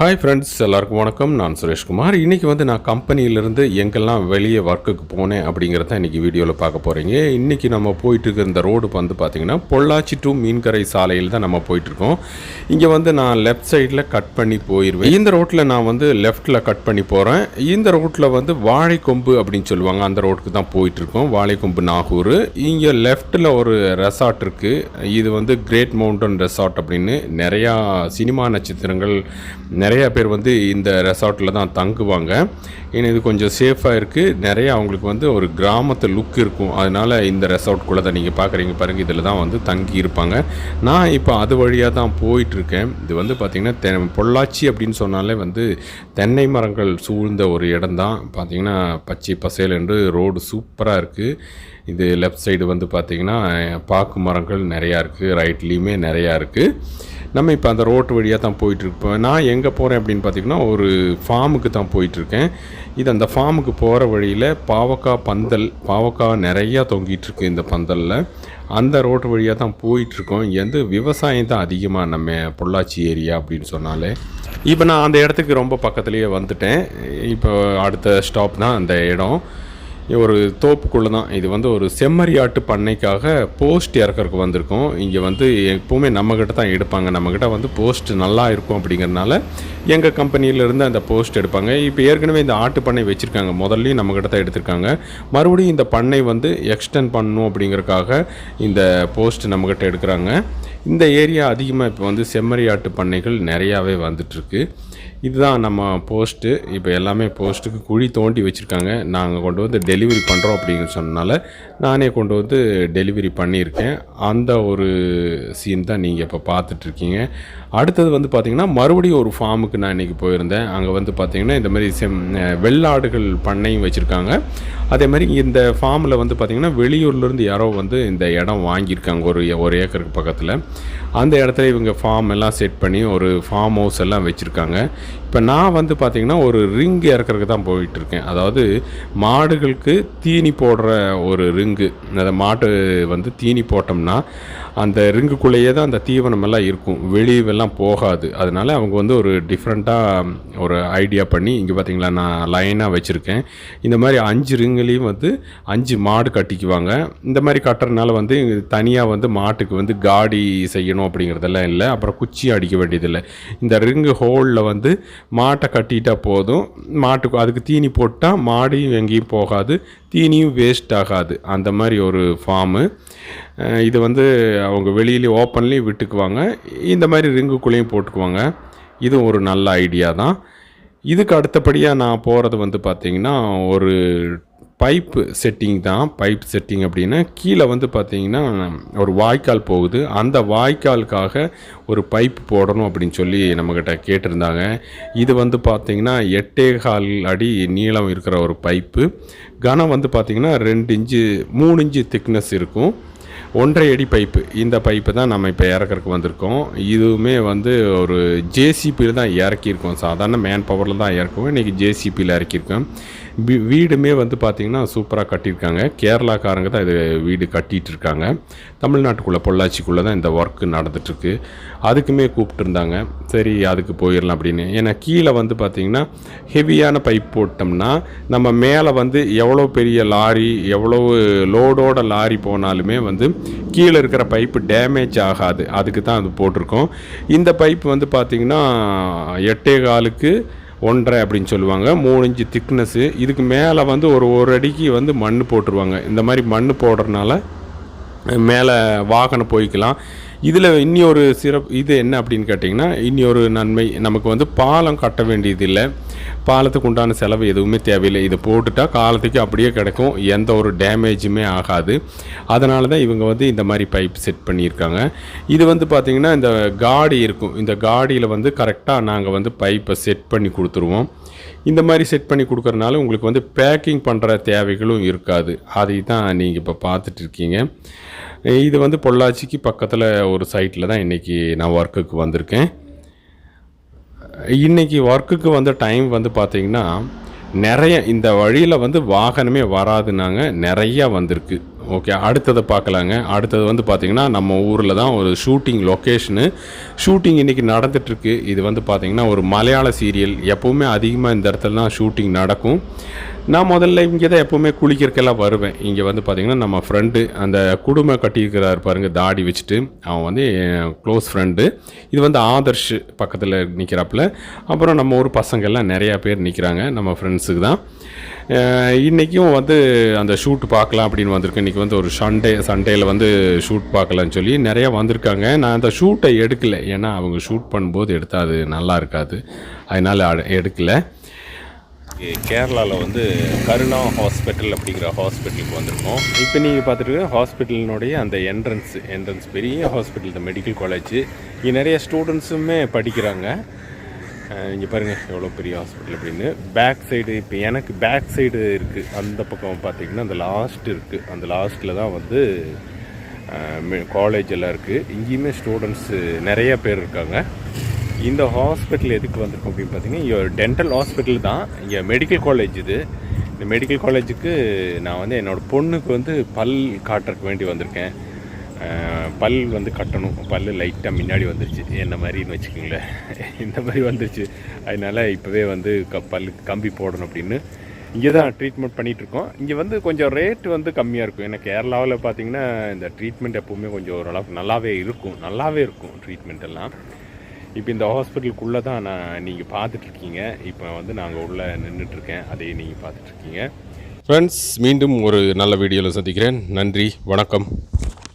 Hi friends எல்லாருக்கும் வணக்கம். நான் சுரேஷ்குமார். இன்றைக்கி வந்து நான் கம்பெனியிலேருந்து எங்கெல்லாம் வெளியே ஒர்க்குக்கு போனேன் அப்படிங்கிறத இன்றைக்கி வீடியோவில் பார்க்க போகிறீங்க இன்றைக்கி நம்ம போயிட்டுருக்க இந்த ரோடு வந்து பார்த்திங்கன்னா பொள்ளாச்சி டு மீன்கரை சாலையில் தான் நம்ம போயிட்டுருக்கோம். இங்கே வந்து நான் லெஃப்ட் சைடில் கட் பண்ணி போயிடுவேன் இந்த ரோட்டில் நான் வந்து லெஃப்ட்டில் கட் பண்ணி போகிறேன் இந்த ரோட்டில் வந்து வாழைக்கொம்பு அப்படின்னு சொல்லுவாங்க. அந்த ரோட்டுக்கு தான் போயிட்டுருக்கோம். வாழைக்கொம்பு நாகூர். இங்கே லெஃப்ட்டில் ஒரு ரெசார்ட் இருக்குது இது வந்து கிரேட் மவுண்டன் ரெசார்ட் அப்படின்னு நிறையா சினிமா நட்சத்திரங்கள் நிறையா பேர் வந்து இந்த ரெசார்ட்டில் தான் தங்குவாங்க. ஏன்னா இது கொஞ்சம் சேஃபாக இருக்குது நிறைய அவங்களுக்கு வந்து ஒரு கிராமத்து லுக் இருக்கும். அதனால் இந்த ரெசார்ட்குள்ளே தான் நீங்கள் பார்க்குறீங்க பாருங்கள் இதில் தான் வந்து தங்கி இருப்பாங்க. நான் இப்போ அது வழியாக தான் போயிட்டுருக்கேன். இது வந்து பார்த்திங்கன்னா தெ பொள்ளாச்சி அப்படின்னு சொன்னாலே வந்து தென்னை மரங்கள் சூழ்ந்த ஒரு இடம் தான். பார்த்திங்கன்னா பச்சை பசையில் என்று ரோடு சூப்பராக இருக்குது இது லெஃப்ட் சைடு வந்து பார்த்திங்கன்னா பாக்கு மரங்கள் நிறையா இருக்குது ரைட்லேயுமே நிறையா இருக்குது நம்ம இப்போ அந்த ரோட்டு வழியாக தான் போயிட்டுருப்போம் நான் எங்கே போகிறேன் அப்படின்னு பார்த்தீங்கன்னா ஒரு ஃபார்முக்கு தான் போயிட்டுருக்கேன். இது அந்த ஃபார்முக்கு போகிற வழியில் பாவக்காய் பந்தல் பாவக்காய் நிறையா தொங்கிட்டுருக்கு இந்த பந்தலில். அந்த ரோட்டு வழியாக தான் போயிட்டுருக்கோம். இங்கே வந்து விவசாயம் தான் அதிகமாக நம்ம பொள்ளாச்சி ஏரியா அப்படின்னு சொன்னாலே. இப்போ நான் அந்த இடத்துக்கு ரொம்ப பக்கத்துலேயே வந்துட்டேன். இப்போ அடுத்த ஸ்டாப் தான் அந்த இடம். ஒரு தோப்புக்குள்ளே தான். இது வந்து ஒரு செம்மறியாட்டு பண்ணைக்காக போஸ்ட் இறக்கறதுக்கு வந்திருக்கோம். இங்கே வந்து எப்போவுமே நம்மக்கிட்ட தான் எடுப்பாங்க. நம்மக்கிட்ட வந்து போஸ்ட் நல்லா இருக்கும் அப்படிங்கிறனால எங்கள் கம்பெனியிலேருந்து அந்த போஸ்ட் எடுப்பாங்க. இப்போ ஏற்கனவே இந்த ஆட்டு பண்ணை வச்சுருக்காங்க. முதல்லையும் நம்மக்கிட்ட தான் எடுத்திருக்காங்க. மறுபடியும் இந்த பண்ணை வந்து எக்ஸ்டெண்ட் பண்ணணும் அப்படிங்கிறதுக்காக இந்த போஸ்ட் நம்மக்கிட்ட எடுக்கிறாங்க. இந்த ஏரியா அதிகமாக இப்போ வந்து செம்மறியாட்டு பண்ணைகள் நிறையாவே வந்துட்டுருக்கு இதுதான் நம்ம போஸ்ட்டு இப்போ எல்லாமே போஸ்ட்டுக்கு குழி தோண்டி வச்சுருக்காங்க. நாங்கள் கொண்டு வந்து டெலிவரி பண்ணுறோம் அப்படின்னு சொன்னனால நானே கொண்டு வந்து டெலிவரி பண்ணியிருக்கேன். அந்த ஒரு சீன் தான் நீங்கள் இப்போ பார்த்துட்ருக்கீங்க. அடுத்தது வந்து பார்த்திங்கன்னா மறுபடியும் ஒரு ஃபார்முக்கு நான் இன்றைக்கி போயிருந்தேன். அங்கே வந்து பார்த்திங்கன்னா இந்த மாதிரி செம் வெள்ளாடுகள் பண்ணையும் வச்சுருக்காங்க. அதே மாதிரி இந்த ஃபார்மில் வந்து பார்த்திங்கன்னா வெளியூர்லேருந்து யாரோ வந்து இந்த இடம் வாங்கியிருக்காங்க. ஒரு ஒரு ஏக்கருக்கு பக்கத்தில். அந்த இடத்துல இவங்க ஃபார்ம் எல்லாம் செட் பண்ணி ஒரு ஃபார்ம் ஹவுஸ் எல்லாம் வச்சுருக்காங்க. இப்போ நான் வந்து பார்த்திங்கன்னா ஒரு ரிங் இறக்குறதுக்கு தான் போயிட்டுருக்கேன். அதாவது மாடுகளுக்கு தீனி போடுற ஒரு ரிங்கு அந்த மாட்டு வந்து தீனி போட்டோம்னா அந்த ரிங்குக்குள்ளேயே தான் அந்த தீவனம் எல்லாம் இருக்கும். வெளியெல்லாம் போகாது. அதனால் அவங்க வந்து ஒரு டிஃப்ரெண்ட்டாக ஒரு ஐடியா பண்ணி இங்கே பார்த்திங்களா நான் லைனாக வச்சுருக்கேன். இந்த மாதிரி அஞ்சு ரிங்குலேயும் வந்து அஞ்சு மாடு கட்டிக்குவாங்க. இந்த மாதிரி கட்டுறதுனால வந்து தனியாக வந்து மாட்டுக்கு வந்து காடி செய்யணும் அப்படிங்கிறதெல்லாம் இல்லை. அப்புறம் குச்சி அடிக்க வேண்டியதில்லை. இந்த ரிங்கு ஹோலில் வந்து மாட்டை கட்டிட்டா போதும். மாட்டுக்கு அதுக்கு தீனி போட்டால் மாடியும் எங்கேயும் போகாது. தீனியும் வேஸ்ட் ஆகாது. அந்த மாதிரி ஒரு ஃபார்மு இது வந்து அவங்க வெளியிலேயே ஓப்பன்லேயும் விட்டுக்குவாங்க. இந்த மாதிரி ரிங்குக்குள்ளேயும் போட்டுக்குவாங்க. இதுவும் ஒரு நல்ல ஐடியா தான். இதுக்கு அடுத்தபடியாக நான் போகிறது வந்து பார்த்திங்கன்னா ஒரு பைப்பு செட்டிங் தான். பைப் செட்டிங் அப்படின்னா கீழே வந்து பார்த்திங்கன்னா ஒரு வாய்க்கால் போகுது. அந்த வாய்க்காலுக்காக ஒரு பைப் போடணும் அப்படின்னு சொல்லி நம்மக்கிட்ட கேட்டிருந்தாங்க. இது வந்து பார்த்திங்கன்னா எட்டே கால் அடி நீளம் இருக்கிற ஒரு பைப்பு கனம் வந்து பார்த்திங்கன்னா ரெண்டு இன்ச்சு மூணு இன்ச்சு திக்னஸ் இருக்கும். ஒன்றரை அடி பைப்பு. இந்த பைப்பு தான் நம்ம இப்போ இறக்கிறதுக்கு வந்திருக்கோம். இதுவுமே வந்து ஒரு ஜேசிபியில் தான் இறக்கியிருக்கோம். சாதாரண மேன் பவரில் தான் இறக்குவோம். இன்றைக்கி ஜேசிபியில் இறக்கியிருக்கோம். வீ- வீடுமே வந்து பார்த்திங்கன்னா சூப்பராக கட்டியிருக்காங்க. கேரளாக்காரங்க தான் இது வீடு கட்டிகிட்டு இருக்காங்க தமிழ்நாட்டுக்குள்ளே பொள்ளாச்சிக்குள்ளே தான் இந்த ஒர்க்கு நடந்துகிட்ருக்கு அதுக்குமே கூப்பிட்டுருந்தாங்க. சரி அதுக்கு போயிடலாம் அப்படின்னு. ஏன்னா கீழே வந்து பார்த்திங்கன்னா ஹெவியான பைப் போட்டோம்னா நம்ம மேலே வந்து எவ்வளோ பெரிய லாரி எவ்வளோ லோடோட லாரி போனாலுமே வந்து கீழே இருக்கிற பைப்பு டேமேஜ் ஆகாது. அதுக்கு தான் அது போட்டிருக்கோம். இந்த பைப் வந்து பார்த்திங்கன்னா எட்டே காலுக்கு ஒன்றரை அப்படின்னு சொல்லுவாங்க. மூணு இன்ச்சு திக்னஸ்ஸு இதுக்கு மேலே வந்து ஒரு ஒரு அடிக்கு வந்து மண் போட்டுருவாங்க. இந்த மாதிரி மண் போடுறதுனால மேலே வாகனம் போய்க்கலாம். இதில் இன்னி ஒரு சிறப்பு இது என்ன அப்படின்னு கேட்டிங்கன்னா இன்னி ஒரு நன்மை. நமக்கு வந்து பாலம் கட்ட வேண்டியதில்லை. பாலத்துக்கு உண்டான செலவு எதுவுமே தேவையில்லை. இதை போட்டுட்டால் காலத்துக்கு அப்படியே கிடைக்கும். எந்த ஒரு டேமேஜுமே ஆகாது. அதனால தான் இவங்க வந்து இந்த மாதிரி பைப் செட் பண்ணியிருக்காங்க. இது வந்து பார்த்திங்கன்னா இந்த காடி இருக்கும். இந்த காடியில் வந்து கரெக்டாக நாங்கள் வந்து பைப்பை செட் பண்ணி கொடுத்துருவோம். இந்த மாதிரி செட் பண்ணி கொடுக்குறனால உங்களுக்கு வந்து பேக்கிங் பண்ணுற தேவைகளும் இருக்காது. அதை தான் நீங்கள் இப்போ பார்த்துட்டு இருக்கீங்க. இது வந்து பொள்ளாச்சிக்கு பக்கத்தில் ஒரு சைட்டில் தான் இன்றைக்கி நான் ஒர்க்குக்கு வந்திருக்கேன். இன்றைக்கி ஒர்க்குக்கு வந்த டைம் வந்து பார்த்திங்கன்னா நிறைய இந்த வழியில் வந்து வாகனமே வராதுனாங்க நிறையா வந்திருக்கு. ஓகே அடுத்ததை பார்க்கலாங்க. அடுத்தது வந்து பார்த்திங்கன்னா நம்ம ஊரில் தான் ஒரு ஷூட்டிங் லொக்கேஷனு ஷூட்டிங் இன்றைக்கி நடந்துகிட்ருக்கு இது வந்து பார்த்திங்கன்னா ஒரு மலையாள சீரியல் எப்போவுமே அதிகமாக இந்த இடத்துல தான் ஷூட்டிங் நடக்கும். நான் முதல்ல இங்கே தான் எப்போவுமே குளிக்கிறக்கெல்லாம் வருவேன். இங்கே வந்து பார்த்திங்கன்னா நம்ம ஃப்ரெண்டு அந்த குடும்ப கட்டியிருக்கிறார் பாருங்க தாடி வச்சுட்டு. அவன் வந்து க்ளோஸ் ஃப்ரெண்டு இது வந்து ஆதர்ஷ் பக்கத்தில் நிற்கிறாப்புல அப்புறம் நம்ம ஊர் பசங்கள்லாம் நிறையா பேர் நிற்கிறாங்க நம்ம ஃப்ரெண்ட்ஸுக்கு தான். அஹ் இன்னைக்கும் வந்து அந்த ஷூட் பார்க்கலாம் அப்படின்னு வந்திருக்கு. இன்றைக்கி வந்து ஒரு சண்டே சண்டேயில் வந்து ஷூட் பார்க்கலான்னு சொல்லி நிறையா வந்திருக்காங்க. நான் அந்த ஷூட்டை எடுக்கலை. ஏன்னா அவங்க ஷூட் பண்ணும்போது எடுத்தால் அது நல்லா இருக்காது. அதனால் அட- எடுக்கலை. கேரளாவில் வந்து கருணா ஹாஸ்பிட்டல் அப்படிங்கிற ஹாஸ்பிட்டலுக்கு வந்திருக்கோம். இப்போ நீங்கள் பார்த்துட்டு ஹாஸ்பிட்டலினுடைய அந்த என்ட்ரன்ஸ் என்ட்ரன்ஸ் பெரிய ஹாஸ்பிட்டல் இந்த மெடிக்கல் காலேஜ் இங்கே நிறைய ஸ்டூடெண்ட்ஸுமே படிக்கிறாங்க. இங்கே பாருங்கள் எவ்வளோ பெரிய ஹாஸ்பிட்டல் அப்படின்னு. பேக் சைடு இப்போ எனக்கு பேக் சைடு இருக்குது அந்த பக்கம் பார்த்தீங்கன்னா அந்த லாஸ்ட் இருக்குது அந்த லாஸ்ட்டில் தான் வந்து காலேஜ் எல்லாம் இருக்குது இங்கேயுமே ஸ்டூடெண்ட்ஸு நிறைய பேர் இருக்காங்க. இந்த ஹாஸ்பிட்டல் எதுக்கு வந்திருக்கோம் அப்படின்னு பார்த்தீங்கன்னா இங்கே டென்டல் ஹாஸ்பிட்டல் தான். இங்கே மெடிக்கல் காலேஜ் இது. இந்த மெடிக்கல் காலேஜுக்கு நான் வந்து என்னோடய பொண்ணுக்கு வந்து பல் காட்டுறதுக்கு வேண்டி வந்திருக்கேன். பல் வந்து கட்டணும். பல் லைட்டாக முன்னாடி வந்துருச்சு. என்ன மாதிரின்னு வச்சுக்கோங்களேன். இந்த மாதிரி வந்துருச்சு. அதனால இப்போவே வந்து க பல் கம்பி போடணும் அப்படின்னு இங்கே தான் ட்ரீட்மெண்ட் பண்ணிகிட்ருக்கோம் இங்கே வந்து கொஞ்சம் ரேட் வந்து கம்மியாக இருக்கும். ஏன்னா கேரளாவில் பார்த்தீங்கன்னா இந்த ட்ரீட்மெண்ட் எப்போவுமே கொஞ்சம் ஓரளவுக்கு நல்லாவே இருக்கும். நல்லாவே இருக்கும் ட்ரீட்மெண்ட் எல்லாம். இப்போ இந்த ஹாஸ்பிட்டலுக்குள்ளே தான் நான் நீங்கள் பார்த்துட்ருக்கீங்க. இப்போ வந்து நாங்கள் உள்ளே நின்றுட்டுருக்கேன் அதையும் நீங்கள் பார்த்துட்ருக்கீங்க. ஃப்ரெண்ட்ஸ் மீண்டும் ஒரு நல்ல வீடியோவில் சந்திக்கிறேன். நன்றி. வணக்கம்.